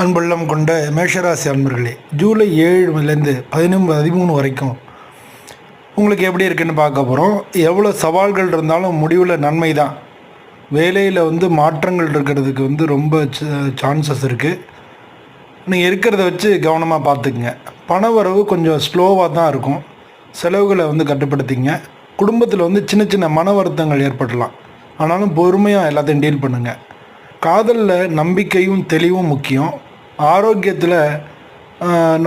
அன்புள்ளம் கொண்ட மேஷராசி அன்பர்களே ஜூலை ஏழுலேருந்து பதினொன்று பதிமூணு வரைக்கும் உங்களுக்கு எப்படி இருக்குன்னு பார்க்க போகிறோம் எவ்வளோ சவால்கள் இருந்தாலும் முடிவில் நன்மை தான். வேலையில் வந்து மாற்றங்கள் இருக்கிறதுக்கு வந்து ரொம்ப சான்சஸ் இருக்குது நீங்கள் இருக்கிறத வச்சு கவனமாக பார்த்துக்குங்க. பண வரவு கொஞ்சம் ஸ்லோவாக தான் இருக்கும். செலவுகளை வந்து கட்டுப்படுத்திங்க. குடும்பத்தில் வந்து சின்ன சின்ன மன வருத்தங்கள் ஏற்படலாம். ஆனாலும் பொறுமையாக எல்லாத்தையும் டீல் பண்ணுங்கள் காதலில் நம்பிக்கையும் தெளிவும் முக்கியம். ஆரோக்கியத்தில்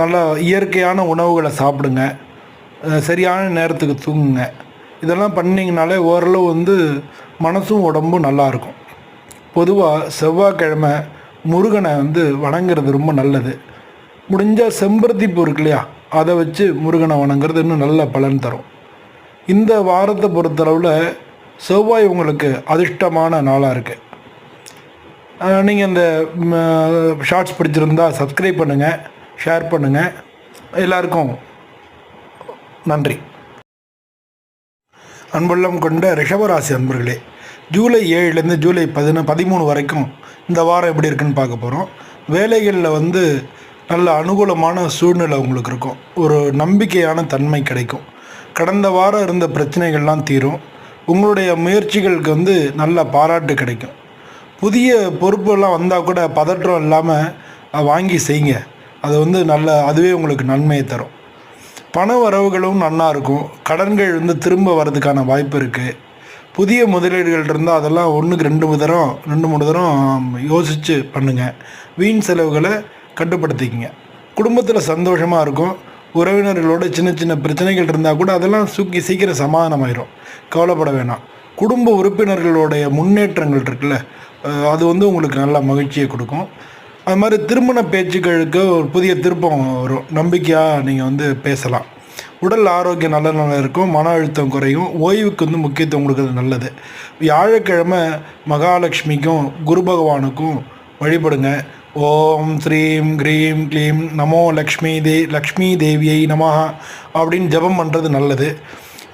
நல்லா நல்ல இயற்கையான உணவுகளை சாப்பிடுங்க. சரியான நேரத்துக்கு தூங்குங்க. இதெல்லாம் பண்ணிங்கனாலே ஓரளவு வந்து மனசும் உடம்பும் நல்லாயிருக்கும் பொதுவாக செவ்வாய்க்கிழமை முருகனை வந்து வணங்குறது ரொம்ப நல்லது. முடிஞ்சால் செம்பருத்தி பூ இருக்கு இல்லையா? அதை வச்சு முருகனை வணங்குறது இன்னும் நல்ல பலன் தரும். இந்த வாரத்தை பொறுத்தளவில் செவ்வாய் உங்களுக்கு அதிர்ஷ்டமான நாளாக இருக்குது நீங்கள் இந்த ஷார்ட்ஸ் பிடிச்சிருந்தா சப்ஸ்கிரைப் பண்ணுங்கள் ஷேர் பண்ணுங்கள் எல்லாருக்கும் நன்றி. அன்புள்ளம் கொண்ட ரிஷபராசி அன்பர்களே ஜூலை ஏழுலேருந்து ஜூலை பதின பதிமூணு வரைக்கும் இந்த வாரம் எப்படி இருக்குன்னு பார்க்க போகிறோம் வேலைகளில் வந்து நல்ல அனுகூலமான சூழ்நிலை உங்களுக்கு இருக்கும். ஒரு நம்பிக்கையான தன்மை கிடைக்கும். கடந்த வாரம் இருந்த பிரச்சனைகள்லாம் தீரும். உங்களுடைய முயற்சிகளுக்கு வந்து நல்ல பாராட்டு கிடைக்கும். புதிய பொறுப்புலாம் வந்தால் கூட பதற்றம் இல்லாமல் வாங்கி செய்யுங்க. அது வந்து நல்ல அதுவே உங்களுக்கு நன்மையை தரும். பண வரவுகளும் நல்லா இருக்கும். கடன்கள் வந்து திரும்ப வர்றதுக்கான வாய்ப்பு இருக்குது புதிய முதலீடுகள் இருந்தால் அதெல்லாம் ஒன்றுக்கு ரெண்டு மூணு தரம் ரெண்டு மூணு தரம் யோசித்து பண்ணுங்கள் வீண் செலவுகளை கட்டுப்படுத்திக்கிங்க. குடும்பத்தில் சந்தோஷமாக இருக்கும். உறவினர்களோட சின்ன சின்ன பிரச்சனைகள் இருந்தால் கூட அதெல்லாம் சுக்கி சீக்கிரம் சமாதானமாயிரும். கவலைப்பட வேணாம். குடும்ப உறுப்பினர்களுடைய முன்னேற்றங்கள் இருக்குல்ல அது வந்து உங்களுக்கு நல்ல மகிழ்ச்சியை கொடுக்கும். அது மாதிரி திருமண பேச்சுக்களுக்கு ஒரு புதிய திருப்பம் வரும் நம்பிக்கையாக நீங்கள் வந்து பேசலாம். உடல் ஆரோக்கியம் நல்ல நல்லா இருக்கும் மன அழுத்தம் குறையும் ஓய்வுக்கு வந்து முக்கியத்துவம் கொடுக்கறது நல்லது. வியாழக்கிழமை மகாலட்சுமிக்கும் குரு பகவானுக்கும் வழிபடுங்க. ஓம் ஸ்ரீம் க்ரீம் க்ளீம் நமோ லக்ஷ்மி தே லக்ஷ்மி தேவியை நமஹா அப்படின்னு ஜெபம் பண்ணுறது நல்லது.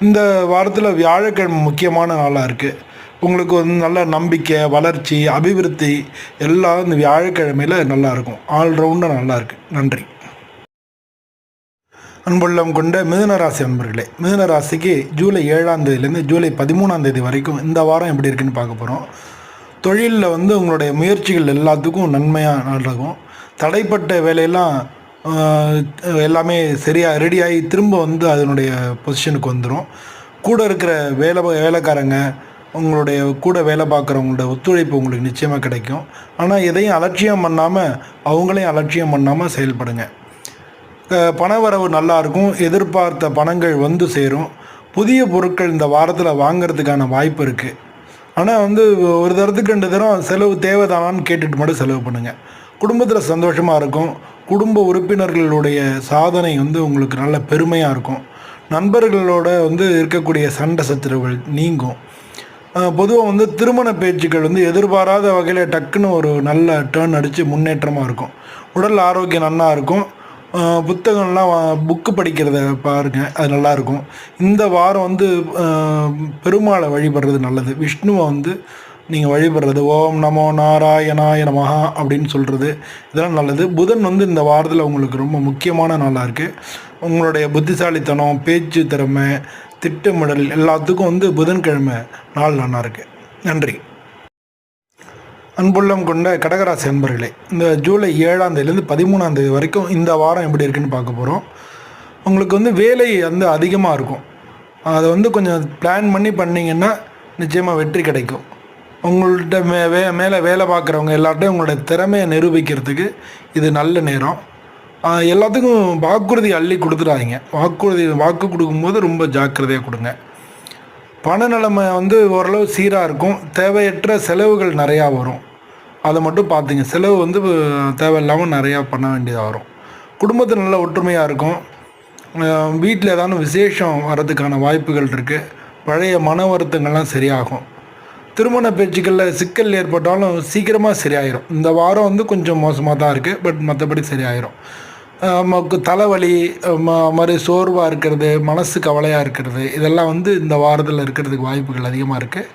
இந்த வாரத்தில் வியாழக்கிழமை முக்கியமான நாளாக இருக்குது உங்களுக்கு வந்து நல்ல நம்பிக்கை வளர்ச்சி அபிவிருத்தி எல்லாம் இந்த வியாழக்கிழமையில் நல்லா இருக்கும் ஆல்ரவுண்டாக நல்லாயிருக்கு. நன்றி. அன்புள்ளம் கொண்ட மிதுனராசி அன்பர்களே மிதுனராசிக்கு ஜூலை ஏழாம் தேதியிலேருந்து ஜூலை பதிமூணாம் தேதி வரைக்கும் இந்த வாரம் எப்படி இருக்குன்னு பார்க்க போகிறோம் தொழிலில் வந்து உங்களுடைய முயற்சிகள் எல்லாத்துக்கும் நன்மையாக நடக்கும். தடைப்பட்ட வேலையெல்லாம் எல்லாமே சரியாக ரெடியாகி திரும்ப வந்து அதனுடைய பொசிஷனுக்கு வந்துடும் கூட இருக்கிற வேலை வேலைக்காரங்க உங்களுடைய கூட வேலை பார்க்குறவங்களோட ஒத்துழைப்பு உங்களுக்கு நிச்சயமாக கிடைக்கும். ஆனால் எதையும் அலட்சியம் பண்ணாமல் அவங்களையும் அலட்சியம் பண்ணாமல் செயல்படுங்க. பணவரவு நல்லாயிருக்கும் எதிர்பார்த்த பணங்கள் வந்து சேரும். புதிய பொருட்கள் இந்த வாரத்தில் வாங்கிறதுக்கான வாய்ப்பு இருக்குது ஆனால் வந்து ஒரு தரத்துக்கு ரெண்டு தரம் செலவு தேவைதானான்னு கேட்டுட்டு மட்டும் செலவு பண்ணுங்கள் குடும்பத்தில் சந்தோஷமாக இருக்கும். குடும்ப உறுப்பினர்களுடைய சாதனை வந்து உங்களுக்கு நல்ல பெருமையாக இருக்கும். நண்பர்களோட வந்து இருக்கக்கூடிய சண்டை சச்சரவுகள் நீங்கும். பொதுவாக வந்து திருமண பேச்சுக்கள் வந்து எதிர்பாராத வகையில் டக்குன்னு ஒரு நல்ல டேர்ன் அடித்து முன்னேற்றமாக இருக்கும். உடல் ஆரோக்கியம் நல்லா இருக்கும். புத்தகம்லாம் புக்கு படிக்கிறத பாருங்கள் அது நல்லாயிருக்கும் இந்த வாரம் வந்து பெருமாளை வழிபடுறது நல்லது. விஷ்ணுவை வந்து நீங்கள் வழிபடுறது ஓம் நமோ நாராயணாய நமஹா அப்படின்னு சொல்கிறது இதெல்லாம் நல்லது. புதன் வந்து இந்த வாரத்தில் உங்களுக்கு ரொம்ப முக்கியமான நாளாக இருக்குது உங்களுடைய புத்திசாலித்தனம் பேச்சு திறமை திட்டமிடல் எல்லாத்துக்கும் வந்து புதன்கிழமை நாள் நல்லா இருக்குது நன்றி. அன்புள்ளம் கொண்ட கடகராசி அன்பர்களே இந்த ஜூலை ஏழாம் தேதியிலேருந்து பதிமூணாம் தேதி வரைக்கும் இந்த வாரம் எப்படி இருக்குன்னு பார்க்க போகிறோம் உங்களுக்கு வந்து வேலை வந்து அதிகமாக இருக்கும். அதை வந்து கொஞ்சம் பிளான் பண்ணி பண்ணிங்கன்னா நிச்சயமாக வெற்றி கிடைக்கும். உங்கள்கிட்ட மே வே மேலே வேலை பார்க்குறவங்க எல்லார்ட்டையும் உங்களோட திறமையை நிரூபிக்கிறதுக்கு இது நல்ல நேரம். எல்லாத்துக்கும் வாக்குறுதி அள்ளி கொடுத்துடாதீங்க. வாக்குறுதி வாக்கு கொடுக்கும்போது ரொம்ப ஜாக்கிரதையாக கொடுங்க. பண நிலைமை வந்து ஓரளவு சீராக இருக்கும். தேவையற்ற செலவுகள் நிறையா வரும். அதை மட்டும் பார்த்துங்க. செலவு வந்து தேவையில்லாமல் நிறையா பண்ண வேண்டியதாக வரும். குடும்பத்தில் நல்ல ஒற்றுமையாக இருக்கும். வீட்டில் ஏதாவது விசேஷம் வர்றதுக்கான வாய்ப்புகள் இருக்குது பழைய மன வருத்தங்கள்லாம் சரியாகும். திருமண பேச்சுக்களில் சிக்கல் ஏற்பட்டாலும் சீக்கிரமாக சரியாயிடும் இந்த வாரம் வந்து கொஞ்சம் மோசமாக தான் இருக்குது பட் மற்றபடி சரியாயிரும். தலைவலி ம- மாதிரி சோர்வாக இருக்கிறது மனசு கவலையாக இருக்கிறது இதெல்லாம் வந்து இந்த வாரத்தில் இருக்கிறதுக்கு வாய்ப்புகள் அதிகமாக இருக்குது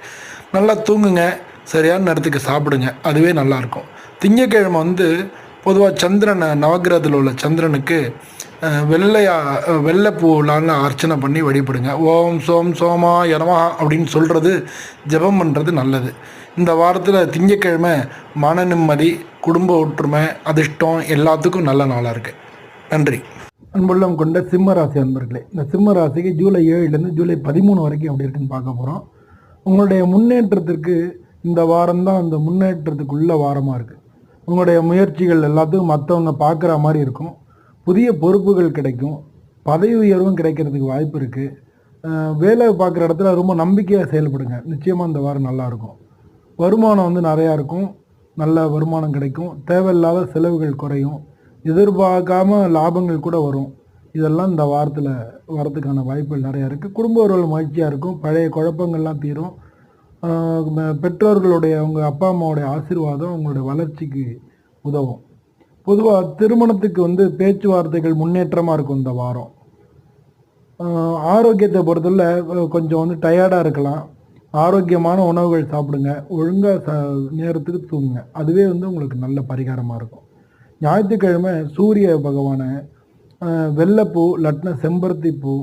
நல்லா தூங்குங்க சரியான நேரத்துக்கு சாப்பிடுங்க அதுவே நல்லாயிருக்கும் திங்கக்கிழமை வந்து பொதுவாக சந்திரனை நவக்கிரகத்தில் உள்ள சந்திரனுக்கு வெள்ளையா வெள்ளைப்பூலான்னு அர்ச்சனை பண்ணி வழிபடுங்க. ஓம் சோம் சோமா எனமா அப்படின்னு சொல்கிறது ஜெபம் பண்ணுறது நல்லது. இந்த வாரத்தில் திங்கக்கிழமை மன நிம்மதி குடும்ப ஒற்றுமை அதிர்ஷ்டம் எல்லாத்துக்கும் நல்ல நாளாக இருக்குது நன்றி. அன்புள்ளம் கொண்ட சிம்ம ராசி அன்பர்களே இந்த சிம்ம ராசிக்கு ஜூலை ஏழுலேருந்து ஜூலை பதிமூணு வரைக்கும் எப்படி இருக்குன்னு பார்க்க போகிறோம் உங்களுடைய முன்னேற்றத்திற்கு இந்த வாரம் தான் அந்த முன்னேற்றத்துக்குள்ள வாரமாக இருக்குது உங்களுடைய முயற்சிகள் எல்லாத்துக்கும் மற்றவங்க பார்க்குற மாதிரி இருக்கும். புதிய பொறுப்புகள் கிடைக்கும். பதவி உயர்வும் கிடைக்கிறதுக்கு வாய்ப்பு இருக்குது வேலை பார்க்குற இடத்துல ரொம்ப நம்பிக்கையாக செயல்படுங்க. நிச்சயமாக இந்த வாரம் நல்லாயிருக்கும் வருமானம் வந்து நிறையா இருக்கும். நல்ல வருமானம் கிடைக்கும். தேவையில்லாத செலவுகள் குறையும். எதிர்பார்க்காம லாபங்கள் கூட வரும். இதெல்லாம் இந்த வாரத்தில் வரதுக்கான வாய்ப்புகள் நிறையா இருக்குது குடும்ப உறவுகள் மகிழ்ச்சியாக இருக்கும். பழைய குழப்பங்கள்லாம் தீரும். பெற்றோர்களுடைய அவங்க அப்பா அம்மாவுடைய ஆசீர்வாதம் அவங்களுடைய வளர்ச்சிக்கு உதவும். பொதுவாக திருமணத்துக்கு வந்து பேச்சுவார்த்தைகள் முன்னேற்றமாக இருக்கும் இந்த வாரம். ஆரோக்கியத்தை பொறுத்தல கொஞ்சம் வந்து டயர்டாக இருக்கலாம். ஆரோக்கியமான உணவுகள் சாப்பிடுங்க. ஒழுங்காக ச நேரத்துக்கு தூங்குங்க. அதுவே வந்து உங்களுக்கு நல்ல பரிகாரமாக இருக்கும். ஞாயிற்றுக்கிழமை சூரிய பகவானை வெள்ளைப்பூ லட்ன செம்பருத்தி பூ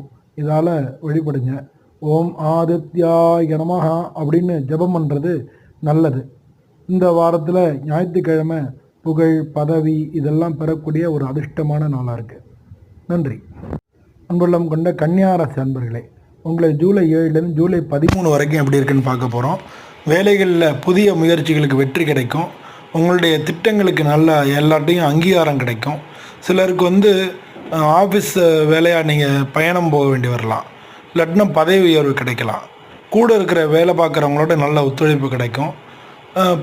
இதால் வழிபடுங்க. ஓம் ஆதித்யாய நமஹ அப்படின்னு ஜெபம் பண்ணுறது நல்லது. இந்த வாரத்தில் ஞாயிற்றுக்கிழமை புகழ் பதவி இதெல்லாம் பெறக்கூடிய ஒரு அதிர்ஷ்டமான நாளாக இருக்குது நன்றி. அன்புள்ளம் கொண்ட கன்னியாராசி அன்பர்களே உங்களை ஜூலை ஏழுலேருந்து ஜூலை பதிமூணு வரைக்கும் எப்படி இருக்குன்னு பார்க்க போகிறோம் வேலைகளில் புதிய முயற்சிகளுக்கு வெற்றி கிடைக்கும். உங்களுடைய திட்டங்களுக்கு நல்ல எல்லாத்தையும் அங்கீகாரம் கிடைக்கும். சிலருக்கு வந்து ஆஃபீஸ் வேலையாக நீங்கள் பயணம் போக வேண்டி வரலாம். இல்லாட்டினா பதவி உயர்வு கிடைக்கலாம். கூட இருக்கிற வேலை பார்க்குறவங்களோட நல்ல ஒத்துழைப்பு கிடைக்கும்.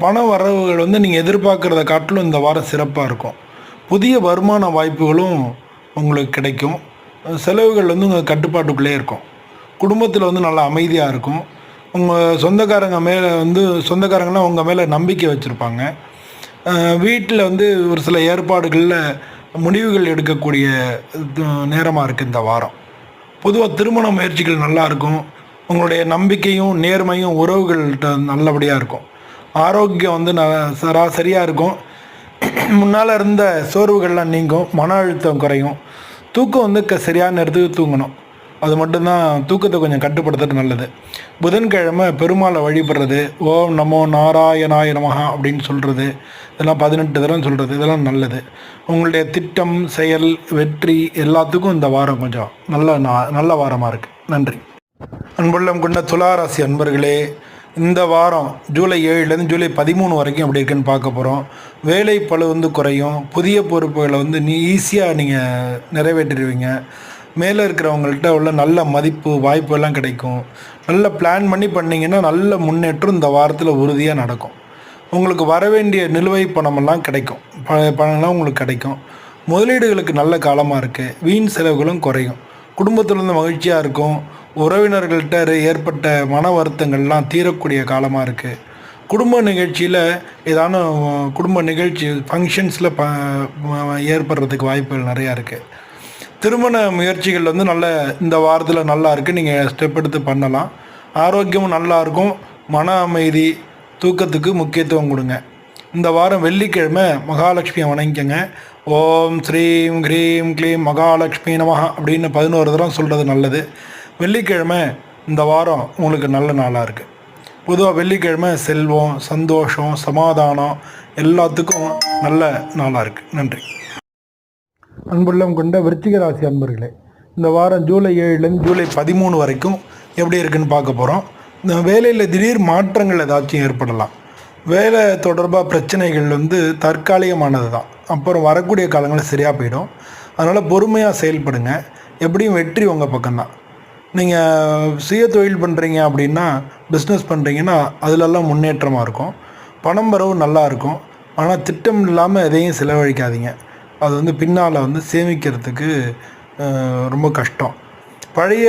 பண வரவுகள் வந்து நீங்கள் எதிர்பார்க்குறத காட்டிலும் இந்த வாரம் சிறப்பாக இருக்கும். புதிய வருமான வாய்ப்புகளும் உங்களுக்கு கிடைக்கும். செலவுகள் வந்து உங்கள் கட்டுப்பாட்டுக்குள்ளே இருக்கும். குடும்பத்தில் வந்து நல்லா அமைதியாக இருக்கும். உங்கள் சொந்தக்காரங்க மேலே வந்து சொந்தக்காரங்களாம் உங்கள் மேலே நம்பிக்கை வச்சுருப்பாங்க. வீட்டில் வந்து ஒரு சில ஏற்பாடுகளில் முடிவுகள் எடுக்கக்கூடிய நேரமாக இருக்குது இந்த வாரம். பொதுவாக திருமண முயற்சிகள் நல்லாயிருக்கும் உங்களுடைய நம்பிக்கையும் நேர்மையும் உறவுகள்கிட்ட நல்லபடியாக இருக்கும். ஆரோக்கியம் வந்து ந சராசரியாக இருக்கும். முன்னால் இருந்த சோர்வுகள்லாம் நீங்கும் மன அழுத்தம் குறையும். தூக்கம் வந்து க சரியான நேரத்துக்கு தூங்கணும். அது மட்டும்தான் தூக்கத்தை கொஞ்சம் கட்டுப்படுத்துறது நல்லது. புதன்கிழமை பெருமாளை வழிபடுறது ஓம் நமோ நாராயணாய நமகா அப்படின்னு சொல்கிறது இதெல்லாம் பதினெட்டு தடவை சொல்கிறது இதெல்லாம் நல்லது. உங்களுடைய திட்டம் செயல் வெற்றி எல்லாத்துக்கும் இந்த வாரம் கொஞ்சம் நல்ல நா- நல்ல வாரமாக இருக்குது நன்றி. அன்புள்ளம் கொண்ட துளாராசி அன்பர்களே இந்த வாரம் ஜூலை ஏழுலேருந்து ஜூலை பதிமூணு வரைக்கும் எப்படி இருக்குன்னு பார்க்க போகிறோம் வேலை பளு வந்து குறையும் புதிய பொறுப்புகளை வந்து நீ ஈஸியாக நீங்கள் நிறைவேற்றிடுவீங்க. மேலே இருக்கிறவங்கள்ட்ட உள்ள நல்ல மதிப்பு வாய்ப்பு எல்லாம் கிடைக்கும். நல்ல பிளான் பண்ணி பண்ணீங்கன்னா நல்ல முன்னேற்றம் இந்த வாரத்தில் உறுதியாக நடக்கும். உங்களுக்கு வர வேண்டிய நிலுவை பணமெல்லாம் கிடைக்கும். ப பணம்லாம் உங்களுக்கு கிடைக்கும். முதலீடுகளுக்கு நல்ல காலமாக இருக்குது வீண் செலவுகளும் குறையும். குடும்பத்தில் இருந்து மகிழ்ச்சியாக இருக்கும். உறவினர்கள்ட்ட ஏற்பட்ட மன வருத்தங்கள்லாம் தீரக்கூடிய காலமாக இருக்குது குடும்ப நிகழ்ச்சியில் ஏதான குடும்ப நிகழ்ச்சி ஃபங்க்ஷன்ஸில் ப ஏற்படுறதுக்கு வாய்ப்புகள் நிறையா இருக்குது திருமண முயற்சிகள் வந்து நல்ல இந்த வாரத்தில் நல்லா இருக்குது நீங்கள் ஸ்டெப் எடுத்து பண்ணலாம். ஆரோக்கியமும் நல்லா இருக்கும். மன அமைதி தூக்கத்துக்கு முக்கியத்துவம் கொடுங்க. இந்த வாரம் வெள்ளிக்கிழமை மகாலட்சுமியை வணங்கிக்கங்க. ஓம் ஸ்ரீம் க்ரீம் க்ளீம் மகாலட்சுமி நமஹ அப்படின்னு பதினோரு தடவை சொல்கிறது நல்லது. வெள்ளிக்கிழமை இந்த வாரம் உங்களுக்கு நல்ல நாளாக இருக்குது பொதுவாக வெள்ளிக்கிழமை செல்வம் சந்தோஷம் சமாதானம் எல்லாத்துக்கும் நல்ல நாளாக இருக்குது நன்றி. அன்புள்ளம் கொண்ட விருச்சிக ராசி அன்பர்களே இந்த வாரம் ஜூலை ஏழுலேருந்து ஜூலை பதிமூணு வரைக்கும் எப்படி இருக்குன்னு பார்க்க போகிறோம் இந்த வேலையில் திடீர் மாற்றங்கள் ஏதாச்சும் ஏற்படலாம். வேலை தொடர்பாக பிரச்சனைகள் வந்து தற்காலிகமானது தான் அப்புறம் வரக்கூடிய காலங்களில் சரியாக போயிடும். அதனால் பொறுமையாக செயல்படுங்க. எப்படியும் வெற்றி உங்கள் பக்கம்தான். நீங்கள் சுய தொழில் பண்ணுறீங்க அப்படின்னா பிஸ்னஸ் பண்ணுறீங்கன்னா அதிலெல்லாம் முன்னேற்றமாக இருக்கும். பணம் வரவு நல்லா இருக்கும். ஆனால் திட்டம் இல்லாமல் எதையும் செலவழிக்காதீங்க. அது வந்து பின்னால் வந்து சேமிக்கிறதுக்கு ரொம்ப கஷ்டம். பழைய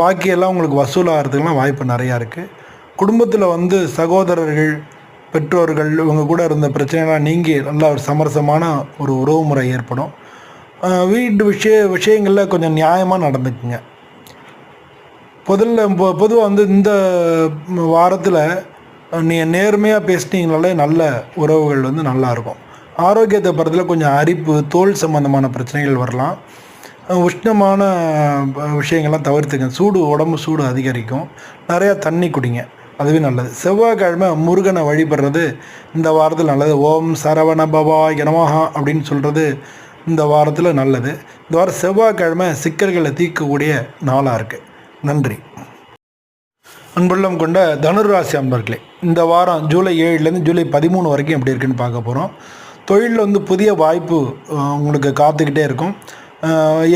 பாக்கியெல்லாம் உங்களுக்கு வசூலாகிறதுக்கெலாம் வாய்ப்பு நிறையா இருக்குது குடும்பத்தில் வந்து சகோதரர்கள் பெற்றோர்கள் இவங்க கூட இருந்த பிரச்சனைலாம் நீங்கி நல்ல ஒரு சமரசமான ஒரு உறவு முறை ஏற்படும். வீட்டு விஷய விஷயங்களில் கொஞ்சம் நியாயமாக நடந்துக்குங்க. பொதுல பொ பொதுவாக வந்து இந்த வாரத்தில் நீங்கள் நேர்மையாக பேசினீங்களாலே நல்ல உறவுகள் வந்து நல்லாயிருக்கும் ஆரோக்கியத்தை பொறுத்தல கொஞ்சம் அரிப்பு தோல் சம்பந்தமான பிரச்சனைகள் வரலாம். உஷ்ணமான விஷயங்கள்லாம் தவிர்த்துங்க. சூடு உடம்பு சூடு அதிகரிக்கும். நிறையா தண்ணி குடிங்க. அதுவே நல்லது. செவ்வாய்க்கிழமை முருகனை வழிபடுறது இந்த வாரத்தில் நல்லது. ஓம் சரவண பவாய் நமஹா அப்படின்னு சொல்கிறது இந்த வாரத்தில் நல்லது. இந்த வாரம் செவ்வாய்க்கிழமை சிக்கல்களை தீர்க்கக்கூடிய நாளாக இருக்குது நன்றி. அன்புள்ளம் கொண்ட தனுராசி அன்பர்களே இந்த வாரம் ஜூலை ஏழுலேருந்து ஜூலை பதிமூணு வரைக்கும் எப்படி இருக்குன்னு பார்க்க போகிறோம் தொழிலில் வந்து புதிய வாய்ப்பு உங்களுக்கு காத்துக்கிட்டே இருக்கும்.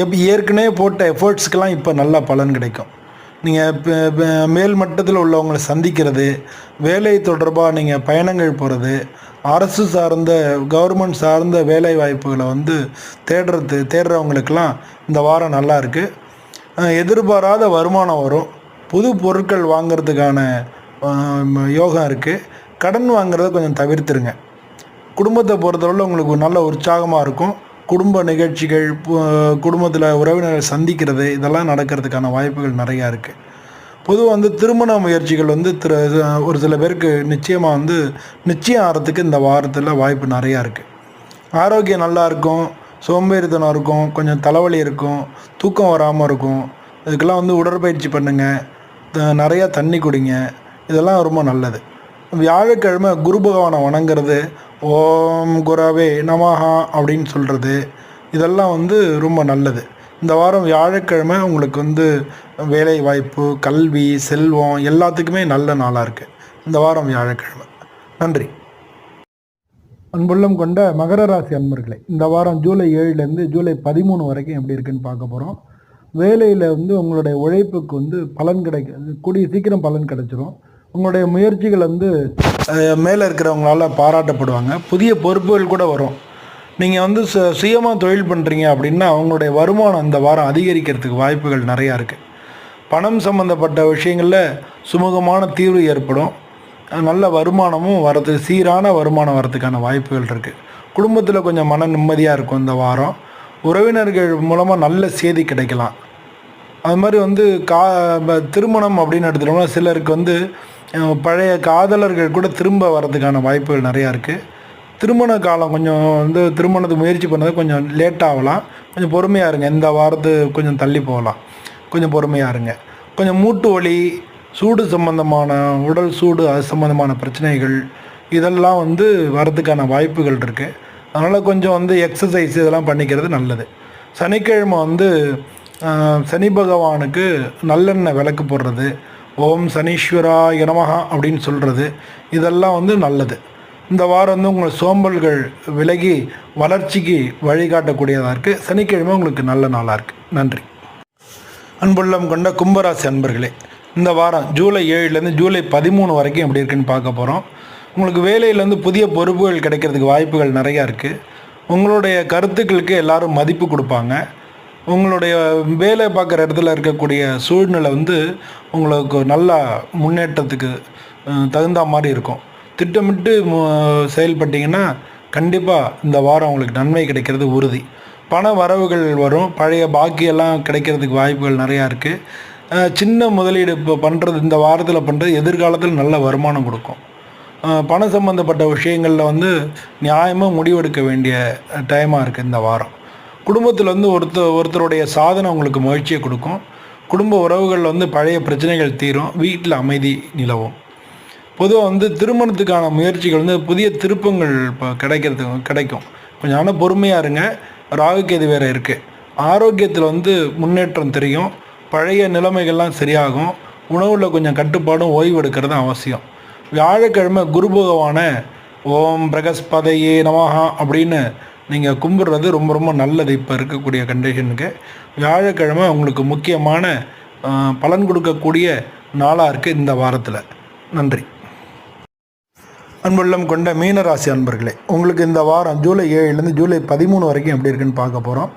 எப் ஏற்கனவே போட்ட எஃபர்ட்ஸ்க்கெலாம் இப்போ நல்ல பலன் கிடைக்கும். நீங்கள் மேல் மட்டத்தில் உள்ளவங்களை சந்திக்கிறது வேலை தொடர்பாக நீங்கள் பயணங்கள் போகிறது அரசு சார்ந்த கவர்மெண்ட் சார்ந்த வேலை வாய்ப்புகளை வந்து தேடுறது தேடுறவங்களுக்கெல்லாம் இந்த வாரம் நல்லா இருக்குது எதிர்பாராத வருமானம் வரும். புது பொருட்கள் வாங்குறதுக்கான யோகம் இருக்குது கடன் வாங்குறத கொஞ்சம் தவிர்த்துருங்க. குடும்பத்தை பொறுத்தளவில் உங்களுக்கு நல்ல உற்சாகமாக இருக்கும். குடும்ப நிகழ்ச்சிகள் குடும்பத்தில் உறவினர்கள் சந்திக்கிறது இதெல்லாம் நடக்கிறதுக்கான வாய்ப்புகள் நிறையா இருக்குது பொதுவாக வந்து திருமண முயற்சிகள் வந்து திரு ஒரு சில பேருக்கு நிச்சயமாக வந்து நிச்சயம் ஆகிறதுக்கு இந்த வாரத்தில் வாய்ப்பு நிறையா இருக்குது ஆரோக்கியம் நல்லா இருக்கும் சோம்பேறித்தனம் இருக்கும் கொஞ்சம் தலைவலி இருக்கும் தூக்கம் வராமல் இருக்கும். இதுக்கெல்லாம் வந்து உடற்பயிற்சி பண்ணுங்கள் நிறையா தண்ணி குடிங்க இதெல்லாம் ரொம்ப நல்லது. வியாழக்கிழமை குரு பகவானை வணங்குறது ஓம் குரவே நமஹா அப்படின்னு சொல்கிறது இதெல்லாம் வந்து ரொம்ப நல்லது. இந்த வாரம் வியாழக்கிழமை உங்களுக்கு வந்து வேலை வாய்ப்பு கல்வி செல்வம் எல்லாத்துக்குமே நல்ல நாளாக இருக்குது இந்த வாரம் வியாழக்கிழமை. நன்றி. அன்புள்ளம் கொண்ட மகர ராசி அன்பர்களே இந்த வாரம் ஜூலை ஏழுலேருந்து ஜூலை பதிமூணு வரைக்கும் எப்படி இருக்குன்னு பார்க்க போகிறோம் வேலையில் வந்து உங்களுடைய உழைப்புக்கு வந்து பலன் கிடைக்க கூடிய சீக்கிரம் பலன் கிடைச்சிரும். உங்களுடைய முயற்சிகள் வந்து மேலே இருக்கிறவங்களால பாராட்டப்படுவாங்க. புதிய பொறுப்புகள் கூட வரும். நீங்கள் வந்து சு சுயமாக தொழில் பண்ணுறீங்க அப்படின்னா அவங்களுடைய வருமானம் இந்த வாரம் அதிகரிக்கிறதுக்கு வாய்ப்புகள் நிறையா இருக்குது பணம் சம்மந்தப்பட்ட விஷயங்களில் சுமூகமான தீர்வு ஏற்படும். நல்ல வருமானமும் வரது சீரான வருமானம் வரதுக்கான வாய்ப்புகள் இருக்குது குடும்பத்தில் கொஞ்சம் மன நிம்மதியாக இருக்கும் இந்த வாரம். உறவினர்கள் மூலமாக நல்ல செய்தி கிடைக்கலாம். அது மாதிரி வந்து கா திருமணம் அப்படின்னு எடுத்துட்டோம்னா சிலருக்கு வந்து பழைய காதலர்கள் கூட திரும்ப வரதுக்கான வாய்ப்புகள் நிறையா இருக்குது திருமண காலம் கொஞ்சம் வந்து திருமணத்துக்கு முயற்சி பண்ணது கொஞ்சம் லேட் ஆகலாம். கொஞ்சம் பொறுமையாக இருங்க. இந்த வாரத்து கொஞ்சம் தள்ளி போகலாம். கொஞ்சம் பொறுமையாக இருங்க. கொஞ்சம் மூட்டு வலி சூடு சம்பந்தமான உடல் சூடு அது சம்பந்தமான பிரச்சனைகள் இதெல்லாம் வந்து வரதுக்கான வாய்ப்புகள் இருக்குது அதனால் கொஞ்சம் வந்து எக்ஸசைஸ் இதெல்லாம் பண்ணிக்கிறது நல்லது. சனிக்கிழமை வந்து சனி பகவானுக்கு நல்லெண்ணெய் விளக்கு போடுறது. ஓம் சனீஸ்வரா நமஹா அப்படின்னு சொல்கிறது இதெல்லாம் வந்து நல்லது. இந்த வாரம் வந்து உங்கள் சோம்பல்கள் விலகி வளர்ச்சிக்கு வழிகாட்டக்கூடியதாக இருக்குது சனிக்கிழமை உங்களுக்கு நல்ல நாளாக இருக்குது நன்றி. அன்புள்ளம் கொண்ட கும்பராசி அன்பர்களே இந்த வாரம் ஜூலை ஏழுலேருந்து ஜூலை பதிமூணு வரைக்கும் எப்படி இருக்குன்னு பார்க்க போகிறோம் உங்களுக்கு வேலையிலேருந்து புதிய பொறுப்புகள் கிடைக்கிறதுக்கு வாய்ப்புகள் நிறையா இருக்குது உங்களுடைய கருத்துக்களுக்கு எல்லோரும் மதிப்பு கொடுப்பாங்க. உங்களுடைய வேலை பார்க்குற இடத்துல இருக்கக்கூடிய சூழ்நிலை வந்து உங்களுக்கு நல்லா முன்னேற்றத்துக்கு தகுந்த மாதிரி இருக்கும். திட்டமிட்டு செயல்பட்டிங்கன்னா செயல்பட்டீங்கன்னா கண்டிப்பாக இந்த வாரம் உங்களுக்கு நன்மை கிடைக்கிறது உறுதி. பண வரவுகள் வரும். பழைய பாக்கியெல்லாம் கிடைக்கிறதுக்கு வாய்ப்புகள் நிறையா இருக்குது சின்ன முதலீடு இப்போ பண்ணுறது இந்த வாரத்தில் பண்ணுறது எதிர்காலத்தில் நல்ல வருமானம் கொடுக்கும். பணம் சம்மந்தப்பட்ட விஷயங்களில் வந்து நியாயமாக முடிவெடுக்க வேண்டிய டைமாக இருக்குது இந்த வாரம். குடும்பத்தில் வந்து ஒருத்தர் ஒருத்தருடைய சாதனை உங்களுக்கு மகிழ்ச்சியை கொடுக்கும். குடும்ப உறவுகளில் வந்து பழைய பிரச்சனைகள் தீரும். வீட்டில் அமைதி நிலவும். பொதுவாக வந்து திருமணத்துக்கான முயற்சிகள் வந்து புதிய திருப்பங்கள் இப்போ கிடைக்கிறதுக்கு கிடைக்கும். கொஞ்சம் ஆனால் பொறுமையாக இருங்க. ராகுகேது வேறு இருக்குது ஆரோக்கியத்தில் வந்து முன்னேற்றம் தெரியும். பழைய நிலைமைகள்லாம் சரியாகும். உணவில் கொஞ்சம் கட்டுப்பாடும் ஓய்வு எடுக்கிறது அவசியம். வியாழக்கிழமை குரு பகவானை ஓம் பிரகஸ்பதையே நமஹா அப்படின்னு நீங்கள் கும்பிட்றது ரொம்ப ரொம்ப நல்லது. இப்போ இருக்கக்கூடிய கண்டிஷனுக்கு வியாழக்கிழமை உங்களுக்கு முக்கியமான பலன் கொடுக்கக்கூடிய நாளாக இருக்குது இந்த வாரத்தில். நன்றி. அன்புள்ளம் கொண்ட மீனராசி அன்பர்களே உங்களுக்கு இந்த வாரம் ஜூலை ஏழுலேருந்து ஜூலை பதிமூணு வரைக்கும் எப்படி இருக்குன்னு பார்க்க போகிறோம்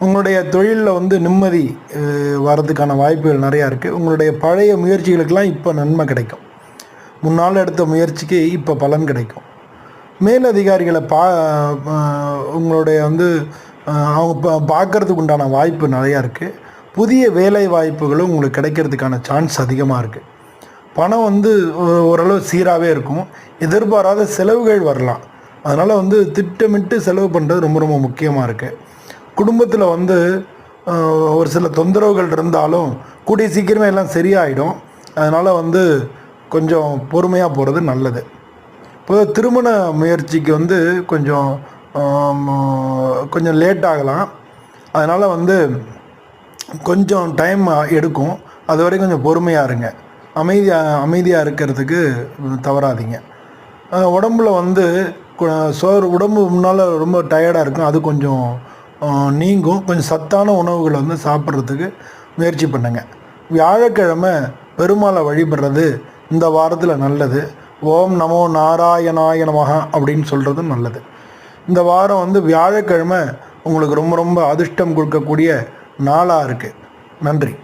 உங்களுடைய தொழிலில் வந்து நிம்மதி அஹ், வரதுக்கான வாய்ப்புகள் நிறையா இருக்குது உங்களுடைய பழைய முயற்சிகளுக்கெல்லாம் இப்போ நன்மை கிடைக்கும். முன்னால் எடுத்த முயற்சிக்கு இப்போ பலன் கிடைக்கும். மேலதிகாரிகளை பா உங்களுடைய வந்து அவங்க பா பார்க்கறதுக்கு உண்டான வாய்ப்பு நிறையா இருக்குது புதிய வேலை வாய்ப்புகளும் உங்களுக்கு கிடைக்கிறதுக்கான சான்ஸ் அதிகமாக இருக்குது பணம் வந்து ஓரளவு சீராகவே இருக்கும். எதிர்பாராத செலவுகள் வரலாம். அதனால் வந்து திட்டமிட்டு செலவு பண்ணுறது ரொம்ப ரொம்ப முக்கியமாக இருக்குது குடும்பத்தில் வந்து ஒரு சில தொந்தரவுகள் இருந்தாலும் கூடிய சீக்கிரமே எல்லாம் சரியாயிடும். அதனால் வந்து கொஞ்சம் பொறுமையாக போகிறது நல்லது. இப்போ திருமண முயற்சிக்கு வந்து கொஞ்சம் கொஞ்சம் லேட் ஆகலாம். அதனால் வந்து கொஞ்சம் டைம் எடுக்கும். அது வரைக்கும் கொஞ்சம் பொறுமையாக இருங்க. அமைதியாக அமைதியாக இருக்கிறதுக்கு தவறாதீங்க. உடம்புல வந்து சோறு உடம்பு முன்னால் ரொம்ப டயர்டாக இருக்கும். அது கொஞ்சம் நீங்கும். கொஞ்சம் சத்தான உணவுகளை வந்து சாப்பிட்றதுக்கு முயற்சி பண்ணுங்கள் வியாழக்கிழமை பெருமாளை வழிபடுறது இந்த வாரத்தில் நல்லது. ஓம் நமோ நாராயணாய நமக அப்படின்னு சொல்கிறதும் நல்லது. இந்த வாரம் வந்து வியாழக்கிழமை உங்களுக்கு ரொம்ப ரொம்ப அதிர்ஷ்டம் கொடுக்கக்கூடிய நாளாக இருக்குது நன்றி.